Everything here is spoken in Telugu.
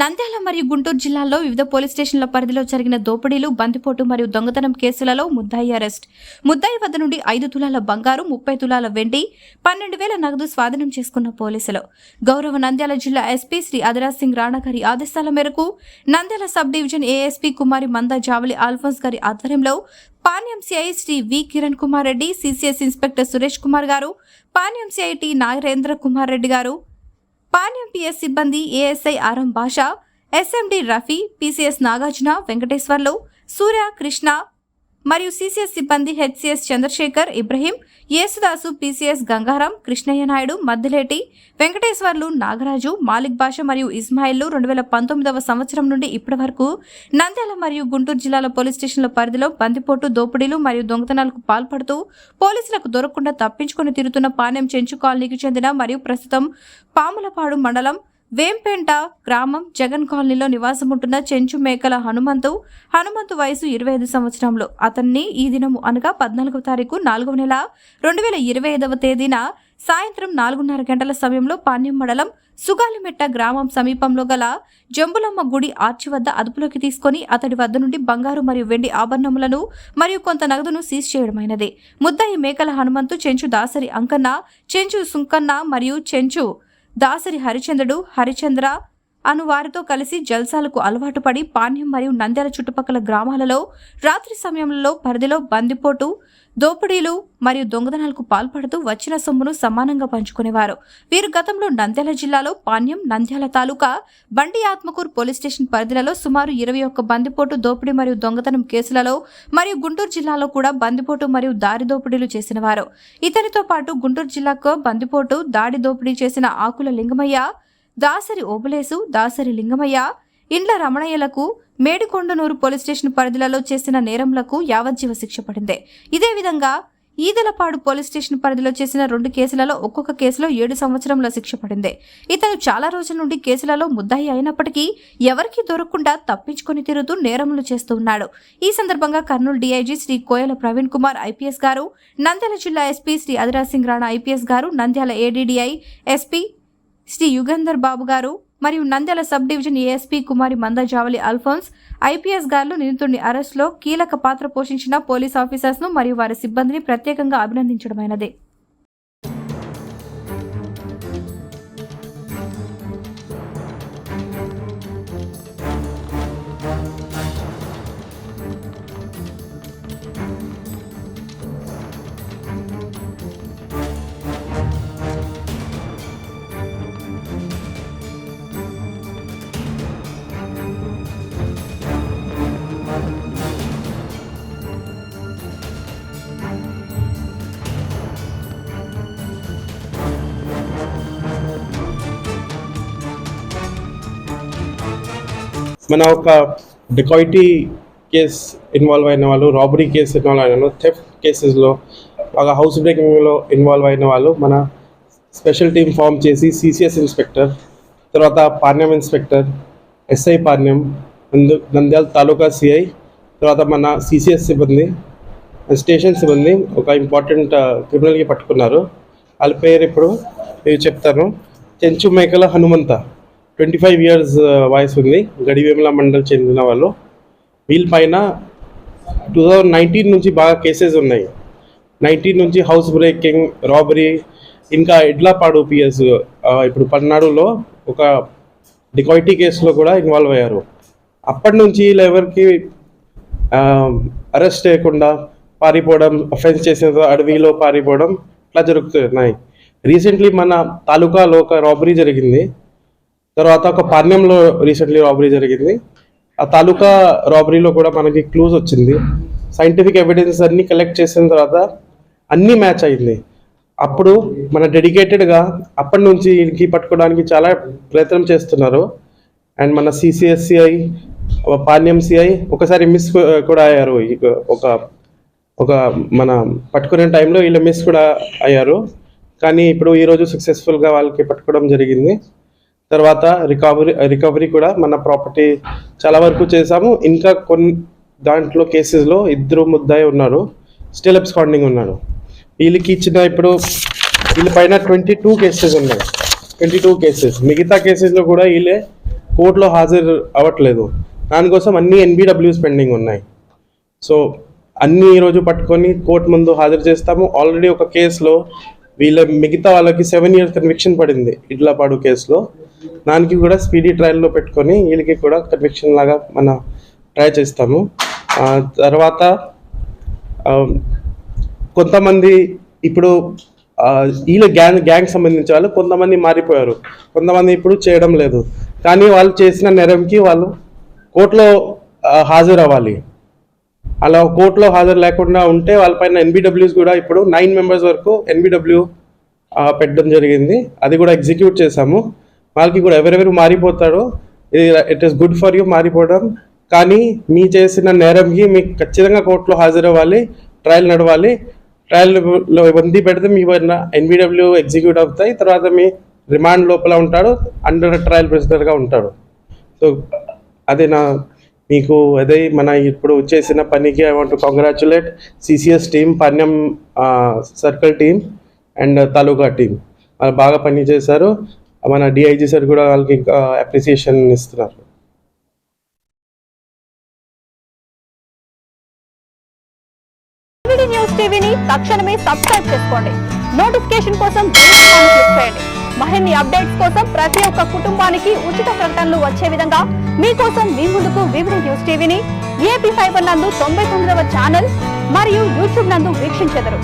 నంద్యాల మరియు గుంటూరు జిల్లాల్లో వివిధ పోలీస్ స్టేషన్ల పరిధిలో జరిగిన దోపిడీలు బందిపోటు మరియు దొంగతనం కేసులలో ముద్దాయి అరెస్ట్. ముద్దాయి వద్ద నుండి ఐదు తులాల బంగారు ముప్పై తులాల వెండి పన్నెండు వేల నగదు స్వాధీనం చేసుకున్న పోలీసులు. గౌరవ నంద్యాల జిల్లా ఎస్పీ శ్రీ అదిరాజ్ సింగ్ రాణా గారి ఆదేశాల మేరకు Nandyal sub division ASP Kumari Manda Javali Alphonse గారి ఆధ్వర్యంలో Panyam CI Shri V Kiran Kumar Reddy CCS inspector Suresh Kumar గారు పాణ్యం సిఐ టి నాగరేంద్ర కుమార్ రెడ్డి గారు పాణ్యం పిఎస్ సిబ్బంది ASI Aram Basha SMD Rafi PCs Nagarjuna Venkateswarlu Surya Krishna మరియు సిసిఎస్ సిబ్బంది హెచ్సిఎస్ చంద్రశేఖర్ ఇబ్రహీం యేసుదాసు పిసిఎస్ గంగారాం కృష్ణయ్య నాయుడు మద్దిలేటి వెంకటేశ్వర్లు నాగరాజు మాలిక్ భాష మరియు ఇస్మాయిల్లు రెండు వేల పంతొమ్మిదవ సంవత్సరం నుండి ఇప్పటి వరకు నంద్యాల మరియు గుంటూరు జిల్లాల పోలీస్ స్టేషన్ల పరిధిలో బందిపోటు దోపిడీలు మరియు దొంగతనాలకు పాల్పడుతూ పోలీసులకు దొరకకుండా తప్పించుకొని తిరుగుతున్న పానెం చెంచు కాలనీకి చెందిన మరియు ప్రస్తుతం పాములపాడు మండలం వేంపేంట గ్రామం జగన్ కాలనీలో నివాసం ఉంటున్న చెంచు మేకల హనుమంతు. హనుమంతు వయసు ఇరవై ఐదు సంవత్సరంలో. అతన్ని ఈ దినము అనగా పద్నాలుగవ తారీఖు నాలుగవ నెల రెండు వేల ఇరవై ఐదవ తేదీన సాయంత్రం నాలుగున్నర గంటల సమయంలో పాణ్యం మండలం సుగాలిమెట్ట గ్రామం సమీపంలో గల జంబులమ్మ గుడి ఆర్చి వద్ద అదుపులోకి తీసుకొని అతడి వద్ద నుండి బంగారు మరియు వెండి ఆభరణములను మరియు కొంత నగదును సీజ్ చేయడమైనది. ముద్దాయి మేకల హనుమంతు చెంచు దాసరి అంకన్న చెంచు సుంకన్న మరియు చెంచు దాసరి హరిచంద్రుడు హరిచంద్ర అను వారితో కలిసి జల్సాలకు అలవాటు పడి పాణ్యం మరియు నంద్యాల చుట్టుపక్కల గ్రామాలలో రాత్రి సమయంలో పరిధిలో బందిపోటు దోపిడీలు మరియు దొంగతనాలకు పాల్పడుతూ వచ్చిన సొమ్మును సమానంగా పంచుకునేవారు. వీరు గతంలో నంద్యాల జిల్లాలో పాణ్యం నంద్యాల తాలూకా బండి ఆత్మకూరు పోలీస్ స్టేషన్ పరిధిలలో సుమారు ఇరవై ఒక్క బందిపోటు దోపిడీ మరియు దొంగతనం కేసులలో మరియు గుంటూరు జిల్లాలో కూడా బందిపోటు మరియు దారి దోపిడీలు చేసినవారు ఇతనితో పాటు గుంటూరు జిల్లాకు బందిపోటు దాడి దోపిడీ చేసిన ఆకుల లింగమయ్య దాసరి ఓబులేసు దాసరి లింగమయ్య ఇండ్ల రమణయ్యలకు మేడికొండనూరు పోలీస్ స్టేషన్ పరిధిలలో చేసిన నేరంలకు యావజ్జీవ శిక్ష పడింది. ఇదే విధంగా ఈదలపాడు పోలీస్ స్టేషన్ పరిధిలో చేసిన రెండు కేసులలో ఒక్కొక్క కేసులో ఏడు సంవత్సరంలో శిక్ష పడింది. ఇతను చాలా రోజుల నుండి కేసులలో ముద్దాయి అయినప్పటికీ ఎవరికీ దొరకకుండా తప్పించుకొని తిరుగుతూ నేరములు చేస్తూ ఉన్నాడు. ఈ సందర్భంగా కర్నూలు డీఐజీ శ్రీ కోయల ప్రవీణ్ కుమార్ ఐపీఎస్ గారు నంద్యాల జిల్లా ఎస్పీ శ్రీ అదిరాజ్ సింగ్ రాణా ఐపీఎస్ గారు నంద్యాల ఏడీడీఐ ఎస్పీ శ్రీ యుగంధర్ బాబు గారు మరియు Nandyal sub division ASP Kumari Manda Javali Alphonse IPS గారు నిందితుడిని అరెస్టులో కీలక పాత్ర పోషించిన పోలీస్ ఆఫీసర్స్ను మరియు వారి సిబ్బందిని ప్రత్యేకంగా అభినందించడమైనది. మన ఒక డికాయిటీ కేస్ ఇన్వాల్వ్ అయిన వాళ్ళు రాబరీ కేసు ఇన్వాల్వ్ అయిన వాళ్ళు థెఫ్ట్ కేసెస్లో బాగా హౌస్ బ్రేకింగ్లో ఇన్వాల్వ్ అయిన వాళ్ళు మన స్పెషల్ టీం ఫామ్ చేసి సిసిఎస్ ఇన్స్పెక్టర్ తర్వాత పాణ్యం ఇన్స్పెక్టర్ ఎస్ఐ పాణ్యం నందు నంద్యాల తాలూకా సిఐ తర్వాత మన సిసిఎస్ సిబ్బంది స్టేషన్ సిబ్బంది ఒక ఇంపార్టెంట్ క్రిమినల్కి పట్టుకున్నారు. వాళ్ళ పేరు ఇప్పుడు నేను చెప్తాను. చెంచు మేకల హనుమంత. ట్వంటీ ఫైవ్ ఇయర్స్ వయసు ఉంది. గడివేముల మండల్ చెందిన వాళ్ళు. వీళ్ళ పైన టూ థౌజండ్ నైన్టీన్ నుంచి బాగా కేసెస్ ఉన్నాయి. నైన్టీన్ నుంచి హౌస్ బ్రేకింగ్ రాబరీ ఇంకా ఎడ్లపాడు పిఎస్ ఇప్పుడు పల్నాడులో ఒక డికాయిటీ కేసులో కూడా ఇన్వాల్వ్ అయ్యారు. అప్పటి నుంచి వీళ్ళు ఎవరికి అరెస్ట్ చేయకుండా పారిపోవడం అఫెన్స్ చేసిన అడవిలో పారిపోవడం ఇట్లా జరుగుతున్నాయి. రీసెంట్లీ మన తాలూకాలో ఒక రాబరీ జరిగింది. తర్వాత ఒక పాణ్యంలో రీసెంట్లీ రాబరీ జరిగింది. ఆ తాలూకా రాబరీలో కూడా మనకి క్లూజ్ వచ్చింది. సైంటిఫిక్ ఎవిడెన్స్ అన్ని కలెక్ట్ చేసిన తర్వాత అన్నీ మ్యాచ్ అయింది. అప్పుడు మన డెడికేటెడ్గా అప్పటి నుంచి ఇంటికి పట్టుకోవడానికి చాలా ప్రయత్నం చేస్తున్నారు. అండ్ మన సిసిఎస్సిఐ పాణ్యం సిఐ ఒకసారి మిస్ కూడా అయ్యారు. ఒక ఒక మన పట్టుకునే టైంలో వీళ్ళు మిస్ కూడా అయ్యారు. కానీ ఇప్పుడు ఈరోజు సక్సెస్ఫుల్గా వాళ్ళకి పట్టుకోవడం జరిగింది. తర్వాత రికవరీ రికవరీ కూడా మన ప్రాపర్టీ చాలా వరకు చేసాము ఇంకా కొన్ని దాంట్లో కేసెస్లో ఇద్దరు ముద్దాయి ఉన్నారు. స్టిల్ అబ్స్కాండింగ్ ఉన్నాడు వీళ్ళకి ఇచ్చిన ఇప్పుడు వీళ్ళ పైన ట్వంటీ టూ కేసెస్ ఉన్నాయి. ట్వంటీ టూ కేసెస్ మిగతా కేసెస్లో కూడా వీళ్ళే కోర్టులో హాజరు అవ్వట్లేదు. దానికోసం అన్ని ఎన్బిడబ్ల్యూస్ పెండింగ్ ఉన్నాయి. సో అన్ని ఈరోజు పట్టుకొని కోర్టు ముందు హాజరు చేస్తాము. ఆల్రెడీ ఒక కేసులో వీళ్ళ మిగతా వాళ్ళకి సెవెన్ ఇయర్స్ కన్విక్షన్ పడింది. ఇడ్లపాడు కేసులో దానికి కూడా స్పీడీ ట్రయల్లో పెట్టుకొని వీళ్ళకి కూడా కన్విక్షన్ లాగా మన ట్రై చేస్తాము. తర్వాత కొంతమంది ఇప్పుడు వీళ్ళ గ్యాంగ్ గ్యాంగ్ సంబంధించిన వాళ్ళు కొంతమంది మారిపోయారు. కొంతమంది ఇప్పుడు చేయడం లేదు. కానీ వాళ్ళు చేసిన నేరంకి వాళ్ళు కోర్టులో హాజరు అవ్వాలి అలా కోర్టులో హాజరు లేకుండా ఉంటే వాళ్ళపైన ఎన్బిడబ్ల్యూస్ కూడా ఇప్పుడు నైన్ మెంబర్స్ వరకు ఎన్బిడబ్ల్యూ పెట్టడం జరిగింది. అది కూడా ఎగ్జిక్యూట్ చేశాము. వాళ్ళకి కూడా ఎవరెవరు మారిపోతాడో it is good for you మారిపోవడం. కానీ మీ చేసిన నేరంకి మీకు ఖచ్చితంగా కోర్టులో హాజరవ్వాలి ట్రయల్ నడవాలి. ట్రయల్లో ఇబ్బంది పెడితే మీ ఎన్బిడబ్ల్యూ ఎగ్జిక్యూట్ అవుతాయి తర్వాత మీ రిమాండ్ లోపల ఉంటాడు అండర్ ట్రయల్ ప్రెసిడెంట్గా ఉంటాడు. సో అదే నా మీకు అదే మన ఇప్పుడు చేసిన పనికి I want congratulate CCS team Panyam circle team and taluka team వాళ్ళు బాగా పని చేశారు మన డిఐజీ సార్ కూడా వాళ్ళకి ఇంకా అప్రిసియేషన్ ఇస్తున్నారు. టీవీ న్యూస్ టీవీని తక్షణమే సబ్స్క్రైబ్ చేసుకోండి. నోటిఫికేషన్ కోసం క్లిక్ చేయండి. మరిన్ని అప్డేట్స్ కోసం ప్రతి ఒక్క కుటుంబానికి ఉచిత ప్రకటనలు వచ్చే విధంగా మీకోసం మీ ముందుకు వివిధ న్యూస్ టీవీని ఏపీ ఫైబర్ నందు తొంభై తొమ్మిదవ ఛానల్ మరియు యూట్యూబ్ నందు వీక్షించెదరు.